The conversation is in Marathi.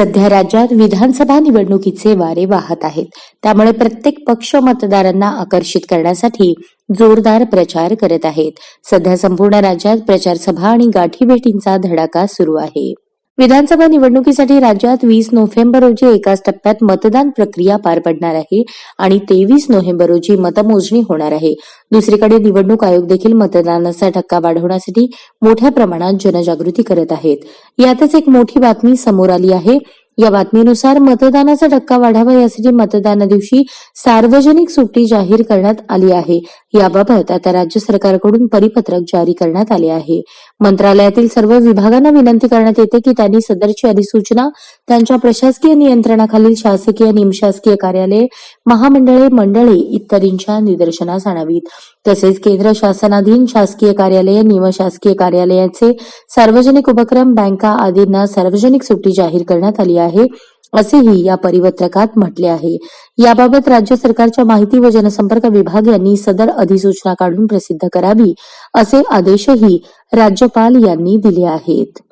सध्या राज्यात विधानसभा निवडणुकीचे वारे वाहत आहेत. त्यामुळे प्रत्येक पक्ष मतदारांना आकर्षित करण्यासाठी जोरदार प्रचार करत आहेत. सध्या संपूर्ण राज्यात प्रचारसभा आणि गाठीभेटींचा धडाका सुरू आहे. विधानसभा निवडणुकीसाठी राज्यात वीस नोव्हेंबर रोजी एकाच टप्प्यात मतदान प्रक्रिया पार पडणार आहे आणि तेवीस नोव्हेंबर रोजी मतमोजणी होणार आहे. दुसरीकडे निवडणूक आयोग देखील मतदानाचा टक्का वाढवण्यासाठी मोठ्या प्रमाणात जनजागृती करत आहेत. यातच एक मोठी बातमी समोर आली आहे. या बातमीनुसार मतदानाचा टक्का वाढावा यासाठी मतदाना दिवशी सार्वजनिक सुट्टी जाहीर करण्यात आली आहे. याबाबत आता राज्य सरकारकडून परिपत्रक जारी करण्यात आले आहे. मंत्रालयातील सर्व विभागांना विनंती करण्यात येते की त्यांनी सदरची अधिसूचना त्यांच्या प्रशासकीय नियंत्रणाखालील शासकीय निमशासकीय कार्यालय महामंडळे मंडळे इत्यादींच्या निदर्शनास आणावीत. तसेच केंद्र शासनाधीन शासकीय कार्यालय निमशासकीय कार्यालयाचे सार्वजनिक उपक्रम बँका आदींना सार्वजनिक सुट्टी जाहीर करण्यात आली आहे. आहे असेही या परिपत्रकात म्हटले आहे. याबाबत राज्य सरकारच्या माहिती व जनसंपर्क विभाग यांनी सदर अधिसूचना काढून प्रसिद्ध करावी असे आदेशही राज्यपाल यांनी दिले आहेत.